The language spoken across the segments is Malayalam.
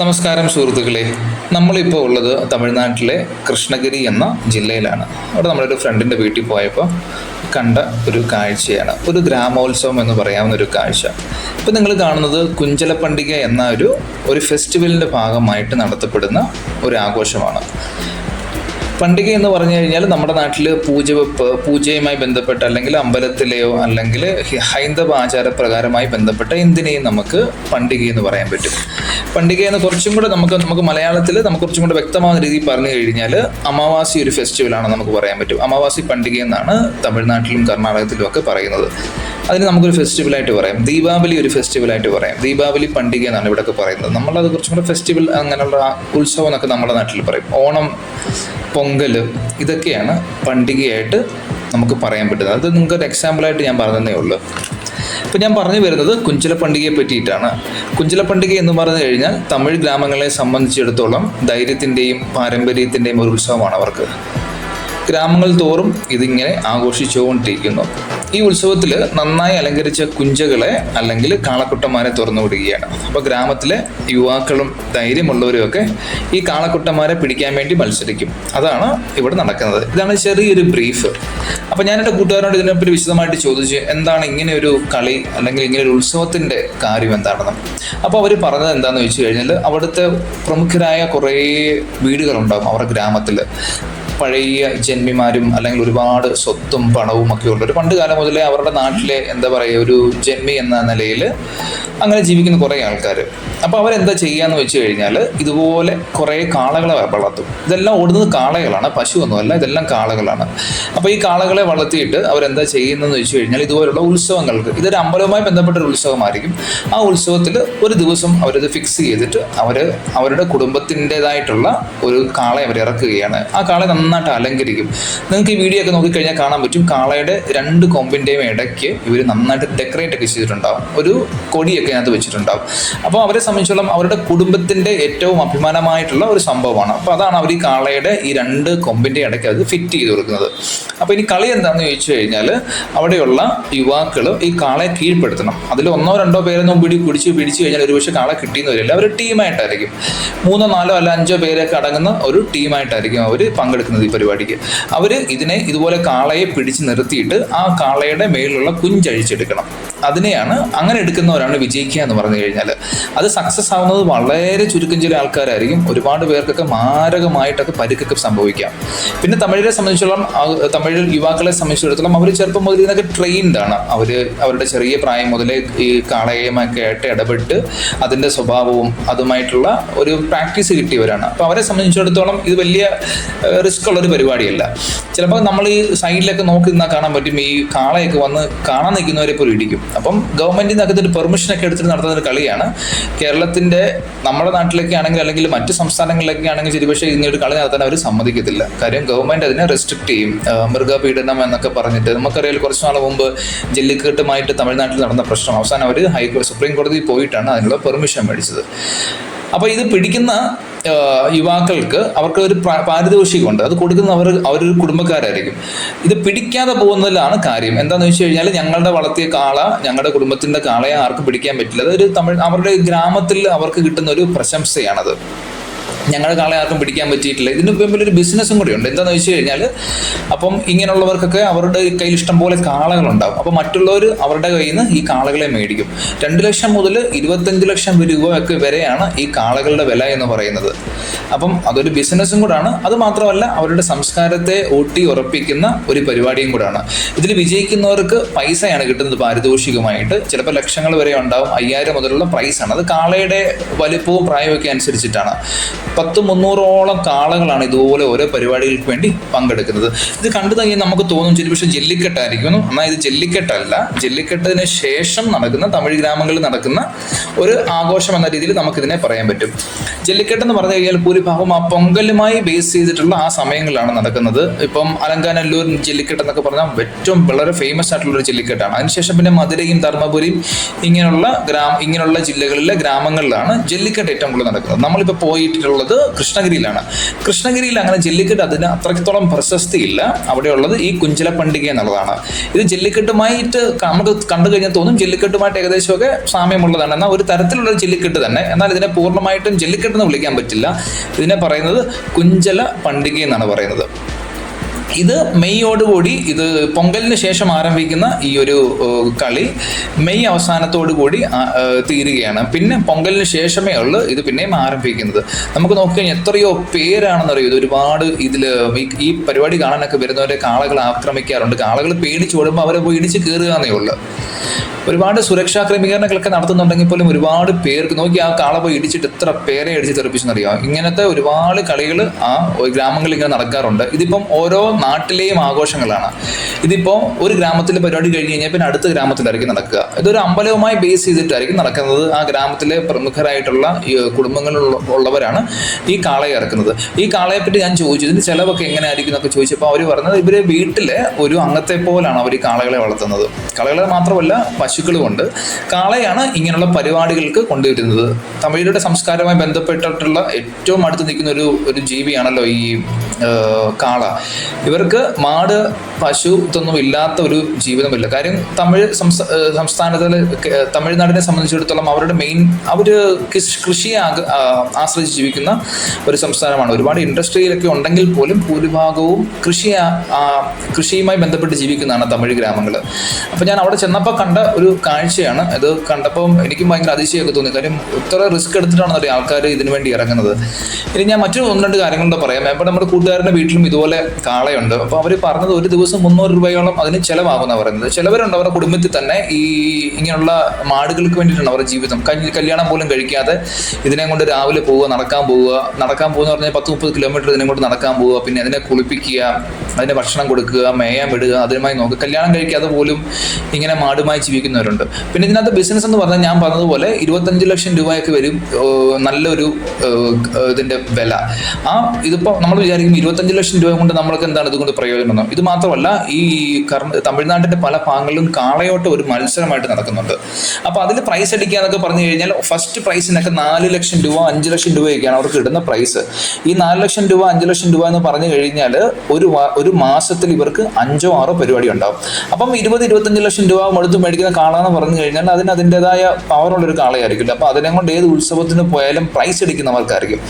നമസ്കാരം സുഹൃത്തുക്കളെ. നമ്മളിപ്പോൾ ഉള്ളത് തമിഴ്നാട്ടിലെ കൃഷ്ണഗിരി എന്ന ജില്ലയിലാണ്. അവിടെ നമ്മളൊരു ഫ്രണ്ടിന്റെ വീട്ടിൽ പോയപ്പോൾ കണ്ട ഒരു കാഴ്ചയാണ്. ഒരു ഗ്രാമോത്സവം എന്ന് പറയാവുന്ന ഒരു കാഴ്ച. ഇപ്പം നിങ്ങൾ കാണുന്നത് കുഞ്ചല പണ്ടിക എന്ന ഒരു ഒരു ഫെസ്റ്റിവലിന്റെ ഭാഗമായിട്ട് നടത്തപ്പെടുന്ന ഒരു ആഘോഷമാണ്. പണ്ടിക എന്ന് പറഞ്ഞു കഴിഞ്ഞാൽ നമ്മുടെ നാട്ടിൽ പൂജ വെപ്പ് പൂജയുമായി ബന്ധപ്പെട്ട് അല്ലെങ്കിൽ അമ്പലത്തിലെയോ അല്ലെങ്കിൽ ഹൈന്ദവ ആചാരപ്രകാരമായി ബന്ധപ്പെട്ട എന്തിനേയും നമുക്ക് പണ്ടിക എന്ന് പറയാൻ പറ്റും. പണ്ടിക എന്ന് കുറച്ചും കൂടെ നമുക്ക് നമുക്ക് മലയാളത്തിൽ നമുക്ക് കുറച്ചും കൂടെ വ്യക്തമാകുന്ന രീതിയിൽ പറഞ്ഞു കഴിഞ്ഞാൽ അമാവാസി ഒരു ഫെസ്റ്റിവലാണ് നമുക്ക് പറയാൻ പറ്റും. അമാവാസി പണ്ടിക എന്നാണ് തമിഴ്നാട്ടിലും കർണാടകത്തിലും ഒക്കെ പറയുന്നത്. അതിന് നമുക്കൊരു ഫെസ്റ്റിവലായിട്ട് പറയാം. ദീപാവലി ഒരു ഫെസ്റ്റിവലായിട്ട് പറയാം. ദീപാവലി പണ്ടിക എന്നാണ് ഇവിടെയൊക്കെ പറയുന്നത്. നമ്മളത് കുറച്ചും കൂടെ ഫെസ്റ്റിവൽ അങ്ങനെയുള്ള ഉത്സവം എന്നൊക്കെ നമ്മുടെ നാട്ടിൽ പറയും. ഓണം പൊങ്കൽ ഇതൊക്കെയാണ് പണ്ടികയായിട്ട് നമുക്ക് പറയാൻ പറ്റുന്നത്. അത് നിങ്ങൾക്ക് ഒരു എക്സാമ്പിളായിട്ട് ഞാൻ പറഞ്ഞതേ ഉള്ളൂ. ഇപ്പം ഞാൻ പറഞ്ഞു വരുന്നത് കുഞ്ചല പണ്ടികയെ പറ്റിയിട്ടാണ്. കുഞ്ചല പണ്ടിക എന്ന് പറഞ്ഞു കഴിഞ്ഞാൽ തമിഴ് ഗ്രാമങ്ങളെ സംബന്ധിച്ചിടത്തോളം ധൈര്യത്തിന്റെയും പാരമ്പര്യത്തിന്റെയും ഒരു ഉത്സവമാണ് അവർക്ക്. ഗ്രാമങ്ങൾ തോറും ഇതിങ്ങനെ ആഘോഷിച്ചുകൊണ്ടിരിക്കുന്നു. ഈ ഉത്സവത്തിൽ നന്നായി അലങ്കരിച്ച കുഞ്ചകളെ അല്ലെങ്കിൽ കാളക്കുട്ടന്മാരെ തുറന്നു വിടുകയാണ്. അപ്പോൾ ഗ്രാമത്തിലെ യുവാക്കളും ധൈര്യമുള്ളവരും ഒക്കെ ഈ കാളക്കുട്ടന്മാരെ പിടിക്കാൻ വേണ്ടി മത്സരിക്കും. അതാണ് ഇവിടെ നടക്കുന്നത്. ഇതാണ് ചെറിയൊരു ബ്രീഫ് അപ്പോൾ ഞാൻ എന്റെ കൂട്ടുകാരോട് ഇതിനെപ്പറ്റി വിശദമായിട്ട് ചോദിച്ചു എന്താണ് ഇങ്ങനെ ഒരു കളി അല്ലെങ്കിൽ ഇങ്ങനെ ഒരു ഉത്സവത്തിന്റെ കാര്യം എന്താണെന്ന്. അപ്പോൾ അവർ പറഞ്ഞത് എന്താണെന്ന് വെച്ച് കഴിഞ്ഞാൽ അവിടുത്തെ പ്രമുഖരായ കുറേ വീടുകളുണ്ടാകും അവരുടെ ഗ്രാമത്തിൽ പഴയ ജന്മിമാരും അല്ലെങ്കിൽ ഒരുപാട് സ്വത്തും പണവും ഒക്കെ ഉള്ളവർ പണ്ട് കാലം മുതലേ അവരുടെ നാട്ടിലെ എന്താ പറയുക ഒരു ജന്മി എന്ന നിലയിൽ അങ്ങനെ ജീവിക്കുന്ന കുറേ ആൾക്കാർ അപ്പോൾ അവരെന്താ ചെയ്യാന്ന് വെച്ച് കഴിഞ്ഞാൽ ഇതുപോലെ കുറേ കാളകളെ വളർത്തും. ഇതെല്ലാം ഓടുന്നത് കാളകളാണ് പശു ഒന്നുമല്ല ഇതെല്ലാം കാളകളാണ്. അപ്പോൾ ഈ കാളകളെ വളർത്തിയിട്ട് അവരെന്താ ചെയ്യുന്നതെന്ന് വെച്ച് കഴിഞ്ഞാൽ ഇതുപോലുള്ള ഉത്സവങ്ങൾക്ക് ഇതൊരു അമ്പലവുമായി ബന്ധപ്പെട്ട ഒരു ഉത്സവമായിരിക്കും. ആ ഉത്സവത്തിൽ ഒരു ദിവസം അവരത് ഫിക്സ് ചെയ്തിട്ട് അവർ അവരുടെ കുടുംബത്തിന്റെതായിട്ടുള്ള ഒരു കാളെ അവർ ഇറക്കുകയാണ്. ആ കാളയെ നന്നായിട്ട് അലങ്കരിക്കും. നിങ്ങൾക്ക് ഈ വീഡിയോ ഒക്കെ നോക്കിക്കഴിഞ്ഞാൽ കാണാൻ പറ്റും. കാളയുടെ രണ്ട് കൊമ്പിന്റെയും ഇടയ്ക്ക് ഇവർ നന്നായിട്ട് ഡെക്കറേറ്റ് ഒക്കെ ചെയ്തിട്ടുണ്ടാവും. ഒരു കൊടിയൊക്കെ അതിനകത്ത് വെച്ചിട്ടുണ്ടാവും. അപ്പോൾ അവരെ സംബന്ധിച്ചോളം അവരുടെ കുടുംബത്തിന്റെ ഏറ്റവും അഭിമാനമായിട്ടുള്ള ഒരു സംഭവമാണ്. അപ്പോൾ അതാണ് അവർ ഈ കാളയുടെ ഈ രണ്ട് കൊമ്പിന്റെ ഇടയ്ക്ക് അത് ഫിറ്റ് ചെയ്ത് കൊടുക്കുന്നത്. അപ്പോൾ ഇനി കളി എന്താണെന്ന് ചോദിച്ചു കഴിഞ്ഞാൽ അവിടെയുള്ള യുവാക്കൾ ഈ കാളയെ കീഴ്പ്പെടുത്തണം. അതിൽ ഒന്നോ രണ്ടോ പേരൊന്നും പിടി പിടിച്ച് പിടിച്ചു കഴിഞ്ഞാൽ ഒരുപക്ഷെ കാളെ കിട്ടിയെന്ന് വരില്ല. അവർ ടീമായിട്ടായിരിക്കും. മൂന്നോ നാലോ അല്ല അഞ്ചോ പേരൊക്കെ അടങ്ങുന്ന ഒരു ടീമായിട്ടായിരിക്കും അവർ പങ്കെടുക്കുന്നത്. ഈ പരിപാടിക്ക്. അവർ ഇതിനെ ഇതുപോലെ കാളയെ പിടിച്ച് നിർത്തിയിട്ട് ആ കാളയുടെ മേലുള്ള കുഞ്ചഴിച്ചെടുക്കണം അതിനെയാണ് അങ്ങനെ എടുക്കുന്നവരാണ് വിജയിക്കുക എന്ന് പറഞ്ഞു കഴിഞ്ഞാൽ അത് സക്സസ് ആവുന്നത് വളരെ ചുരുക്കം ചില ആൾക്കാരായിരിക്കും. ഒരുപാട് പേർക്കൊക്കെ മാരകമായിട്ടൊക്കെ പരുക്കൊക്കെ സംഭവിക്കാം. പിന്നെ തമിഴരെ സംബന്ധിച്ചിടത്തോളം തമിഴ് യുവാക്കളെ സംബന്ധിച്ചിടത്തോളം അവർ ചെറുപ്പം മുതൽ ഇതിനൊക്കെ ട്രെയിൻഡ് ആണ്. അവർ അവരുടെ ചെറിയ പ്രായം മുതലേ ഈ കാളയുമൊക്കെ ആയിട്ട് ഇടപെട്ട് അതിന്റെ സ്വഭാവവും അതുമായിട്ടുള്ള ഒരു പ്രാക്ടീസ് കിട്ടിയവരാണ്. അപ്പോൾ അവരെ സംബന്ധിച്ചിടത്തോളം ഇത് വലിയ റിസ്ക് ഉള്ള ഒരു പരിപാടിയല്ല. ചിലപ്പോൾ നമ്മൾ ഈ സൈഡിലൊക്കെ നോക്കി നിന്നാൽ കാണാൻ പറ്റും. ഈ കാളയൊക്കെ വന്ന് കാണാൻ നിൽക്കുന്നവരെ പോലും ഇടിക്കും. അപ്പം ഗവൺമെന്റിൽ നിന്നൊക്കെ ഒരു പെർമിഷനൊക്കെ എടുത്തിട്ട് നടത്തുന്ന ഒരു കളിയാണ്. കേരളത്തിന്റെ നമ്മുടെ നാട്ടിലൊക്കെ ആണെങ്കിൽ അല്ലെങ്കിൽ മറ്റ് സംസ്ഥാനങ്ങളിലൊക്കെ ആണെങ്കിൽ ശരി പക്ഷേ ഇങ്ങനെ ഒരു കളി നടത്താൻ അവർ സമ്മതിക്കത്തില്ല. കാര്യം ഗവൺമെന്റ് അതിനെ റെസ്ട്രിക്ട് ചെയ്യും. മൃഗപീഡനം എന്നൊക്കെ പറഞ്ഞിട്ട്. നമുക്കറിയാം കുറച്ച് നാൾ മുമ്പ് ജല്ലിക്കെട്ടുമായിട്ട് തമിഴ്നാട്ടിൽ നടന്ന പ്രശ്നം. അവസാനം അവർ ഹൈക്കോടതി സുപ്രീം കോടതി പോയിട്ടാണ് അതിനുള്ള പെർമിഷൻ മേടിച്ചത്. അപ്പോൾ ഇത് പിടിക്കുന്ന യുവാക്കൾക്ക് അവർക്ക് ഒരു പ്രാ- പാരിതോഷികമുണ്ട്. അത് കൊടുക്കുന്ന അവർ അവരൊരു കുടുംബക്കാരായിരിക്കും. ഇത് പിടിക്കാതെ പോകുന്നതിലാണ് കാര്യം. എന്താണെന്ന് വെച്ച് കഴിഞ്ഞാൽ ഞങ്ങളുടെ വളർത്തിയ കാള ഞങ്ങളുടെ കുടുംബത്തിന്റെ കാളയെ ആർക്കും പിടിക്കാൻ പറ്റില്ല. അതൊരു തമിഴ് അവരുടെ ഗ്രാമത്തിൽ അവർക്ക് കിട്ടുന്ന ഒരു പ്രശംസയാണത്. ഞങ്ങളുടെ കാളെ ആർക്കും പിടിക്കാൻ പറ്റിയിട്ടില്ല. ഇതിന് മുമ്പിൽ ഒരു ബിസിനസ്സും കൂടി ഉണ്ട്. എന്താണെന്ന് വെച്ച് കഴിഞ്ഞാൽ അപ്പം ഇങ്ങനെയുള്ളവർക്കൊക്കെ അവരുടെ കയ്യിൽ ഇഷ്ടം പോലെ കാളകളുണ്ടാവും. അപ്പം മറ്റുള്ളവർ അവരുടെ കയ്യിൽ നിന്ന് ഈ കാളകളെ മേടിക്കും. രണ്ട് ലക്ഷം മുതൽ ഇരുപത്തഞ്ച് ലക്ഷം രൂപയൊക്കെ ഒക്കെ വരെയാണ് ഈ കാളകളുടെ വില എന്ന് പറയുന്നത്. അപ്പം അതൊരു ബിസിനസ്സും കൂടാണ്. അത് മാത്രമല്ല അവരുടെ സംസ്കാരത്തെ ഊട്ടി ഉറപ്പിക്കുന്ന ഒരു പരിപാടിയും കൂടാണ്. ഇതിൽ വിജയിക്കുന്നവർക്ക് പൈസയാണ് കിട്ടുന്നത് പാരിതോഷികമായിട്ട്. ചിലപ്പോൾ ലക്ഷങ്ങൾ വരെ ഉണ്ടാവും. അയ്യായിരം മുതലുള്ള പ്രൈസാണ് അത് കാളയുടെ വലിപ്പവും പ്രായമൊക്കെ അനുസരിച്ചിട്ടാണ്. പത്ത് മുന്നൂറോളം കാളകളാണ് ഇതുപോലെ ഓരോ പരിപാടികൾക്ക് വേണ്ടി പങ്കെടുക്കുന്നത്. ഇത് കണ്ടു കഴിഞ്ഞാൽ നമുക്ക് തോന്നും ചില പക്ഷേ ജെല്ലിക്കെട്ടായിരിക്കുന്നു. എന്നാൽ ഇത് ജെല്ലിക്കെട്ടല്ല. ജെല്ലിക്കെട്ടതിന് ശേഷം നടക്കുന്ന തമിഴ് ഗ്രാമങ്ങളിൽ നടക്കുന്ന ഒരു ആഘോഷം എന്ന രീതിയിൽ നമുക്കിതിനെ പറയാൻ പറ്റും. ജെല്ലിക്കെട്ടെന്ന് പറഞ്ഞു കഴിഞ്ഞാൽ ഭൂരിഭാഗം ആ പൊങ്കലുമായി ബേസ് ചെയ്തിട്ടുള്ള ആ സമയങ്ങളിലാണ് നടക്കുന്നത്. ഇപ്പം അലങ്കാനല്ലൂർ ജെല്ലിക്കെട്ട് എന്നൊക്കെ പറഞ്ഞാൽ ഏറ്റവും വളരെ ഫേമസ് ആയിട്ടുള്ള ഒരു ജെല്ലിക്കെട്ടാണ് അതിനുശേഷം പിന്നെ മധുരയും ധർമ്മപുരിയും ഇങ്ങനെയുള്ള ഗ്രാമ ഇങ്ങനെയുള്ള ജില്ലകളിലെ ഗ്രാമങ്ങളിലാണ് ജെല്ലിക്കെട്ട് ഏറ്റവും കൂടുതൽ നടക്കുന്നത്. നമ്മളിപ്പോൾ പോയിട്ടുള്ളത് കൃഷ്ണഗിരിയിലാണ്. കൃഷ്ണഗിരിയിൽ അങ്ങനെ ജല്ലിക്കെട്ട് അതിന് അത്രത്തോളം പ്രശസ്തിയില്ല. അവിടെയുള്ളത് ഈ കുഞ്ചല പണ്ടിക എന്നുള്ളതാണ്. ഇത് ജല്ലിക്കെട്ടുമായിട്ട് നമുക്ക് കണ്ടു കഴിഞ്ഞാൽ തോന്നും ജല്ലിക്കെട്ടുമായിട്ട് ഏകദേശമൊക്കെ സാമ്യമുള്ളതാണ്. എന്നാൽ ഒരു തരത്തിലുള്ള ജല്ലിക്കെട്ട് തന്നെ. എന്നാൽ ഇതിനെ പൂർണമായിട്ടും ജല്ലിക്കെട്ടെന്ന് വിളിക്കാൻ പറ്റില്ല. ഇതിനെ പറയുന്നത് കുഞ്ചല പണ്ടിക എന്നാണ് പറയുന്നത്. ഇത് മെയ്യോടുകൂടി ഇത് പൊങ്കലിന് ശേഷം ആരംഭിക്കുന്ന ഈ ഒരു കളി മെയ് അവസാനത്തോടു കൂടി തീരുകയാണ്. പിന്നെ പൊങ്കലിന് ശേഷമേ ഉള്ളൂ ഇത് പിന്നെയും ആരംഭിക്കുന്നത്. നമുക്ക് നോക്കിക്കഴിഞ്ഞാൽ എത്രയോ പേരാണെന്നറിയോ? ഇത് ഒരുപാട് ഇതിൽ ഈ പരിപാടി കാണാനൊക്കെ വരുന്നവരെ കാളകൾ ആക്രമിക്കാറുണ്ട്. കാളകൾ പേടിച്ച് ഓടുമ്പോൾ അവരെ പോയി ഇടിച്ച് കയറുക എന്നേ ഉള്ളൂ. ഒരുപാട് സുരക്ഷാ ക്രമീകരണങ്ങളൊക്കെ നടത്തുന്നുണ്ടെങ്കിൽ പോലും ഒരുപാട് പേർക്ക് നോക്കി ആ കാള പോയി ഇടിച്ചിട്ട് എത്ര പേരെ അടിച്ച് തെറിപ്പിച്ചെന്നറിയാം? ഇങ്ങനത്തെ ഒരുപാട് കളികൾ ആ ഗ്രാമങ്ങളിൽ ഇങ്ങനെ നടക്കാറുണ്ട്. ഇതിപ്പം ഓരോ നാട്ടിലെയും ആഘോഷങ്ങളാണ്. ഇതിപ്പോൾ ഒരു ഗ്രാമത്തിലെ പരിപാടി കഴിഞ്ഞ് കഴിഞ്ഞാൽ പിന്നെ അടുത്ത ഗ്രാമത്തിലായിരിക്കും നടക്കുക. ഇതൊരു അമ്പലവുമായി ബേസ് ചെയ്തിട്ടായിരിക്കും നടക്കുന്നത്. ആ ഗ്രാമത്തിലെ പ്രമുഖരായിട്ടുള്ള ഈ കുടുംബങ്ങളിൽ ഉള്ളവരാണ് ഈ കാളയെ ഇറക്കുന്നത്. ഈ കാളയെ പറ്റി ഞാൻ ചോദിച്ചു. ഇതിന്റെ ചിലവൊക്കെ എങ്ങനെ ആയിരിക്കും എന്നൊക്കെ ചോദിച്ചപ്പോൾ അവർ പറഞ്ഞത് ഇവർ വീട്ടിലെ ഒരു അംഗത്തെ പോലാണ് അവർ ഈ കാളകളെ വളർത്തുന്നത്. കാളകളെ മാത്രമല്ല പശുക്കളുമുണ്ട് കാളയാണ് ഇങ്ങനെയുള്ള പരിപാടികൾക്ക് കൊണ്ടുവരുന്നത്. തമിഴരുടെ സംസ്കാരവുമായി ബന്ധപ്പെട്ടിട്ടുള്ള ഏറ്റവും അടുത്ത് നിൽക്കുന്ന ഒരു ഒരു ജീവിയാണല്ലോ ഈ കാള. ഇവർക്ക് മാട് പശു ഇതൊന്നും ഇല്ലാത്ത ഒരു ജീവിതമില്ല. കാര്യം തമിഴ് സംസ്ഥ- സംസ്ഥാനത്തിൽ തമിഴ്നാടിനെ സംബന്ധിച്ചിടത്തോളം അവരുടെ മെയിൻ അവർ കൃഷിയെ ആശ്രയിച്ച് ജീവിക്കുന്ന ഒരു സംസ്ഥാനമാണ്. ഒരുപാട് ഇൻഡസ്ട്രിയിലൊക്കെ ഉണ്ടെങ്കിൽ പോലും ഭൂരിഭാഗവും കൃഷി കൃഷിയുമായി ബന്ധപ്പെട്ട് ജീവിക്കുന്നതാണ് തമിഴ് ഗ്രാമങ്ങൾ അപ്പോൾ ഞാൻ അവിടെ ചെന്നപ്പോൾ കണ്ട ഒരു കാഴ്ചയാണ്. ഇത് കണ്ടപ്പോൾ എനിക്കും ഭയങ്കര അതിശയമൊക്കെ തോന്നി. കാര്യം ഇത്ര റിസ്ക് എടുത്തിട്ടാണ് ആൾക്കാർ ഇതിനു വേണ്ടി ഇറങ്ങുന്നത്. ഇനി ഞാൻ മറ്റു ഒന്ന് രണ്ട് കാര്യങ്ങളുടെ പറയാം. ഇപ്പോൾ നമ്മുടെ കൂട്ടുകാരുടെ വീട്ടിലും ഇതുപോലെ കാളയുണ്ട്. അപ്പോൾ അവർ പറഞ്ഞത് ഒരു ദിവസം മുന്നൂറ് രൂപയോളം അതിന് ചിലവാകുന്ന പറയുന്നത്. ചിലവരുണ്ട് അവരുടെ കുടുംബത്തിൽ തന്നെ ഈ ഇങ്ങനെയുള്ള മാടുകൾക്ക് വേണ്ടിയിട്ടാണ് അവരുടെ ജീവിതം. കല്യ- കല്യാണം പോലും കഴിക്കാതെ ഇതിനെ കൊണ്ട് രാവിലെ പോവുക നടക്കാൻ പോവുക. നടക്കാൻ പോകുക പറഞ്ഞാൽ പത്ത് മുപ്പത് കിലോമീറ്റർ ഇതിനെ കൊണ്ട് നടക്കാൻ പോവുക. പിന്നെ അതിനെ കുളിപ്പിക്കുക അതിന് ഭക്ഷണം കൊടുക്കുക മേയാൻ വിടുക അതിനുമായി നോക്കുക. കല്യാണം കഴിക്കാതെ പോലും ഇങ്ങനെ മാടുമായി ജീവിക്കുന്നവരുണ്ട്. പിന്നെ ഇതിനകത്ത് ബിസിനസ് എന്ന് പറഞ്ഞാൽ ഞാൻ പറഞ്ഞതുപോലെ ഇരുപത്തഞ്ച് ലക്ഷം രൂപയൊക്കെ വരും നല്ലൊരു ഇതിന്റെ വില. ആ ഇതിപ്പോൾ നമ്മൾ വിചാരിക്കും ഇരുപത്തഞ്ച് ലക്ഷം രൂപ കൊണ്ട് നമ്മൾക്ക് എന്താണ് ഇതുകൊണ്ട് പ്രയോജനം ഇത് മാത്രമല്ല ഈ തമിഴ്നാട്ടിന്റെ പല ഭാഗങ്ങളിലും കാളയോട്ട് ഒരു മത്സരമായിട്ട് നടക്കുന്നുണ്ട്. അപ്പോൾ അതിൽ പ്രൈസ് അടിക്കുക എന്നൊക്കെ പറഞ്ഞു കഴിഞ്ഞാൽ ഫസ്റ്റ് പ്രൈസിനൊക്കെ നാല് ലക്ഷം രൂപ അഞ്ച് ലക്ഷം രൂപയൊക്കെയാണ് അവർക്ക് ഇടുന്ന പ്രൈസ് ഈ നാല് ലക്ഷം രൂപ അഞ്ച് ലക്ഷം രൂപ എന്ന് പറഞ്ഞു കഴിഞ്ഞാൽ ഒരു ഒരു മാസത്തിൽ ഇവർക്ക് അഞ്ചോ ആറോ പരിപാടി ഉണ്ടാവും. അപ്പം ഇരുപത് ഇരുപത്തഞ്ച് ലക്ഷം രൂപ എടുത്ത് മേടിക്കുന്ന കാള എന്ന് പറഞ്ഞു കഴിഞ്ഞാൽ അതിന് അതിന്റെതായ പവറുള്ള ഒരു കാളയായിരിക്കില്ല. അപ്പോൾ അതിനെ കൊണ്ട് ഏത് ഉത്സവത്തിന് പോയാലും പ്രൈസ് അടിക്കുന്നവർക്കായിരിക്കും.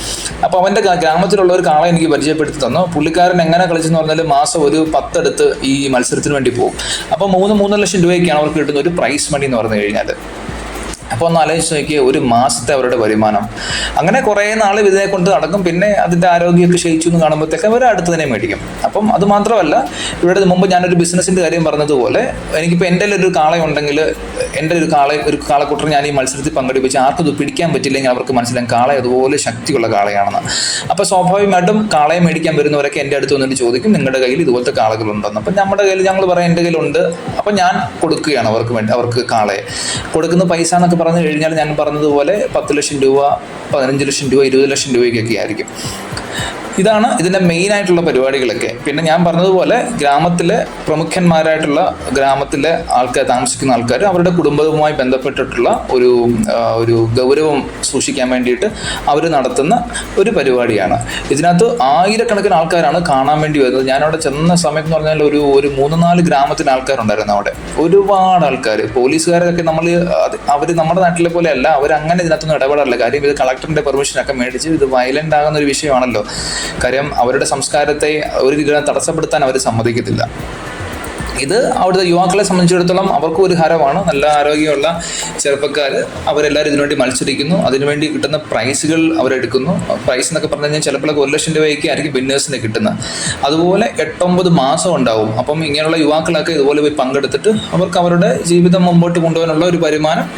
അപ്പോൾ അവന്റെ ഗ്രാമത്തിലുള്ള ഒരു കാള എനിക്ക് പരിചയപ്പെടുത്തി തന്നു. പുള്ളിക്കാരൻ എങ്ങനെ കളിച്ചെന്ന് പറഞ്ഞാൽ മാസം ഒരു പത്തെടുത്ത് ഈ മത്സരത്തിന് വേണ്ടി പോകും. അപ്പോൾ മൂന്ന് മൂന്നര ലക്ഷം രൂപയൊക്കെയാണ് അവർക്ക് കിട്ടുന്ന ഒരു പ്രൈസ് മണി എന്ന് പറഞ്ഞു കഴിഞ്ഞാൽ അപ്പോൾ ഒന്ന് ആലോചിച്ച് നോക്കിയേ ഒരു മാസത്തെ അവരുടെ വരുമാനം. അങ്ങനെ കുറേ നാൾ ഇതിനെ കൊണ്ട് നടക്കും. പിന്നെ അതിന്റെ ആരോഗ്യമൊക്കെ ക്ഷയിച്ചു എന്ന് കാണുമ്പോഴത്തേക്ക് അവർ അടുത്തതിനെ മേടിക്കും. അപ്പം അത് മാത്രമല്ല ഇവിടെ മുമ്പ് ഞാനൊരു ബിസിനസ്സിന്റെ കാര്യം പറഞ്ഞതുപോലെ എനിക്കിപ്പോൾ എന്റെ ഒരു കാളയുണ്ടെങ്കിൽ എന്റെ ഒരു കാള ഒരു കാളക്കൂട്ടർ ഞാൻ ഈ മത്സരത്തിൽ പങ്കെടുപ്പിച്ച് ആർക്കും പിടിക്കാൻ പറ്റില്ലെങ്കിൽ അവർക്ക് മനസ്സിലാകും കാള അതുപോലെ ശക്തിയുള്ള കാളയാണെന്ന്. അപ്പോൾ സ്വാഭാവികമായിട്ടും കാളയെ മേടിക്കാൻ വരുന്നവരൊക്കെ എന്റെ അടുത്ത് വന്നിട്ട് ചോദിക്കും നിങ്ങളുടെ കയ്യിൽ ഇതുപോലത്തെ കാളകളുണ്ടെന്ന്? അപ്പം നമ്മുടെ കയ്യിൽ ഞങ്ങൾ പറയാം എന്റെ കയ്യിലുണ്ട്. അപ്പം ഞാൻ കൊടുക്കുകയാണ് അവർക്ക് വേണ്ടി അവർക്ക് കാളയെ. കൊടുക്കുന്ന പൈസ എന്നൊക്കെ പറഞ്ഞു കഴിഞ്ഞാൽ ഞാൻ പറഞ്ഞതുപോലെ പത്ത് ലക്ഷം രൂപ പതിനഞ്ച് ലക്ഷം രൂപ ഇരുപത് ലക്ഷം രൂപയ്ക്കൊക്കെ ആയിരിക്കും. ഇതാണ് ഇതിന്റെ മെയിൻ ആയിട്ടുള്ള പരിപാടികളൊക്കെ. പിന്നെ ഞാൻ പറഞ്ഞതുപോലെ ഗ്രാമത്തിലെ പ്രമുഖന്മാരായിട്ടുള്ള ഗ്രാമത്തിലെ ആൾക്കാർ താമസിക്കുന്ന ആൾക്കാർ അവരുടെ കുടുംബവുമായി ബന്ധപ്പെട്ടിട്ടുള്ള ഒരു ഒരു ഗൗരവം സൂക്ഷിക്കാൻ വേണ്ടിയിട്ട് അവർ നടത്തുന്ന ഒരു പരിപാടിയാണ്. ഇതിനകത്ത് ആയിരക്കണക്കിന് ആൾക്കാരാണ് കാണാൻ വേണ്ടി വരുന്നത്. ഞാനവിടെ ചെന്ന സമയത്ത് എന്ന് പറഞ്ഞാൽ ഒരു ഒരു മൂന്ന് നാല് ഗ്രാമത്തിന് ആൾക്കാരുണ്ടായിരുന്നു അവിടെ. ഒരുപാട് ആൾക്കാർ പോലീസുകാരൊക്കെ നമ്മൾ അവർ നമ്മുടെ നാട്ടിലെ പോലെ അല്ല. അവർ അങ്ങനെ ഇതിനകത്തൊന്നും ഇടപെടാറില്ല. കാര്യം ഇത് കളക്ടറിന്റെ പെർമിഷനൊക്കെ മേടിച്ച് ഇത് വയലന്റ് ആകുന്ന ഒരു വിഷയമാണല്ലോ. കാര്യം അവരുടെ സംസ്കാരത്തെ ഒരു തടസ്സപ്പെടുത്താൻ അവർ സമ്മതിക്കത്തില്ല. ഇത് അവിടുത്തെ യുവാക്കളെ സംബന്ധിച്ചിടത്തോളം അവർക്കും ഒരു ഹരമാണ്. നല്ല ആരോഗ്യമുള്ള ചെറുപ്പക്കാർ അവരെല്ലാവരും ഇതിനുവേണ്ടി മത്സരിക്കുന്നു. അതിനുവേണ്ടി കിട്ടുന്ന പ്രൈസുകൾ അവരെടുക്കുന്നു പ്രൈസ് എന്നൊക്കെ പറഞ്ഞു കഴിഞ്ഞാൽ ചിലപ്പോൾ ഒരു ലക്ഷം രൂപയ്ക്ക് ആയിരിക്കും വിന്നേഴ്സിന് കിട്ടുന്നത്. അതുപോലെ എട്ടൊമ്പത് മാസം ഉണ്ടാവും. അപ്പം ഇങ്ങനെയുള്ള യുവാക്കളൊക്കെ ഇതുപോലെ പോയി പങ്കെടുത്തിട്ട് അവർക്ക് അവരുടെ ജീവിതം മുമ്പോട്ട് കൊണ്ടുപോകാനുള്ള ഒരു വരുമാനം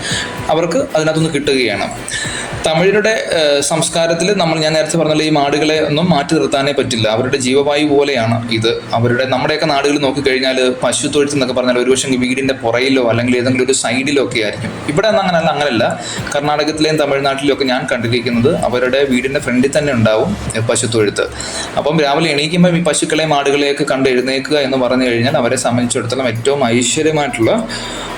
അവർക്ക് അതിനകത്തുനിന്ന് കിട്ടുകയാണ്. തമിഴരുടെ സംസ്കാരത്തിൽ നമ്മൾ ഞാൻ നേരത്തെ പറഞ്ഞ ഈ മാടുകളെ ഒന്നും മാറ്റി നിർത്താനേ പറ്റില്ല. അവരുടെ ജീവവായു പോലെയാണ് ഇത്. അവരുടെ നമ്മുടെയൊക്കെ നാടുകൾ നോക്കിക്കഴിഞ്ഞാൽ പശു തൊഴുത്ത് എന്നൊക്കെ പറഞ്ഞാൽ ഒരുപക്ഷെ വീടിന്റെ പുറയിലോ അല്ലെങ്കിൽ ഏതെങ്കിലും ഒരു സൈഡിലോ ഒക്കെ ആയിരിക്കും. ഇവിടെ ഒന്നും അങ്ങനെയല്ല അങ്ങനെയല്ല കർണാടകത്തിലെയും തമിഴ്നാട്ടിലും ഒക്കെ ഞാൻ കണ്ടിരിക്കുന്നത് അവരുടെ വീടിന്റെ ഫ്രണ്ടിൽ തന്നെ ഉണ്ടാവും പശു തൊഴുത്ത് അപ്പം രാവിലെ എണീക്കുമ്പോൾ ഈ പശുക്കളെ മാടുകളെയൊക്കെ കണ്ട് എഴുന്നേക്കുക എന്ന് പറഞ്ഞു കഴിഞ്ഞാൽ അവരെ സംബന്ധിച്ചിടത്തോളം ഏറ്റവും ഐശ്വര്യമായിട്ടുള്ള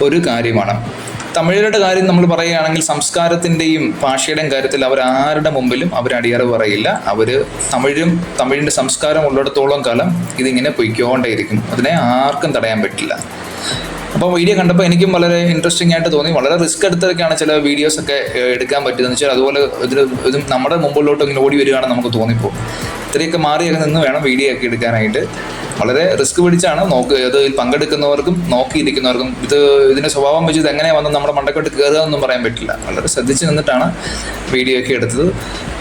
ഒരു കാര്യമാണ്. തമിഴരുടെ കാര്യം നമ്മൾ പറയുകയാണെങ്കിൽ സംസ്കാരത്തിന്റെയും ഭാഷയുടെയും കാര്യത്തിൽ അവർ ആരുടെ മുമ്പിലും അവർ അടിയറ പറയില്ല. അവർ തമിഴും തമിഴിന്റെ സംസ്കാരം ഉള്ളിടത്തോളം കാലം ഇതിങ്ങനെ പൊയ്ക്കോണ്ടേയിരിക്കും. അതിനെ ആർക്കും തടയാൻ പറ്റില്ല. അപ്പോൾ വീഡിയോ കണ്ടപ്പോൾ എനിക്കും വളരെ ഇൻട്രസ്റ്റിംഗ് ആയിട്ട് തോന്നി. വളരെ റിസ്ക് എടുത്തൊക്കെയാണ് ചില വീഡിയോസ് ഒക്കെ എടുക്കാൻ പറ്റുന്നത് വെച്ചാൽ അതുപോലെ ഇതിൽ ഇതും നമ്മുടെ മുമ്പിലോട്ട് ഇങ്ങനെ ഓടി വരികയാണെന്ന് നമുക്ക് തോന്നിപ്പോൾ ഇത്രയൊക്കെ മാറിയൊക്കെ നിന്ന് വേണം വീഡിയോ ഒക്കെ എടുക്കാനായിട്ട്. വളരെ റിസ്ക് പിടിച്ചാണ് നോക്ക് ഇതിൽ പങ്കെടുക്കുന്നവർക്കും നോക്കിയിരിക്കുന്നവർക്കും ഇത് ഇതിന്റെ സ്വഭാവം വെച്ച് ഇത് എങ്ങനെ വന്ന് നമ്മുടെ മണ്ടക്കോട്ട് കയറുക എന്നും പറയാൻ പറ്റില്ല. വളരെ ശ്രദ്ധിച്ച് നിന്നിട്ടാണ് വീഡിയോ ഒക്കെ എടുത്തത്.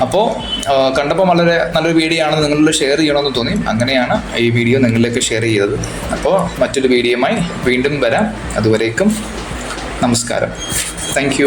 അപ്പോൾ കണ്ടപ്പോൾ വളരെ നല്ലൊരു വീഡിയോ ആണെന്ന് നിങ്ങളിൽ ഷെയർ ചെയ്യണമെന്ന് തോന്നി. അങ്ങനെയാണ് ഈ വീഡിയോ നിങ്ങളിലേക്ക് ഷെയർ ചെയ്തത്. അപ്പോൾ മറ്റൊരു വീഡിയോയുമായി വീണ്ടും വരാം. അതുവരേക്കും നമസ്കാരം. താങ്ക്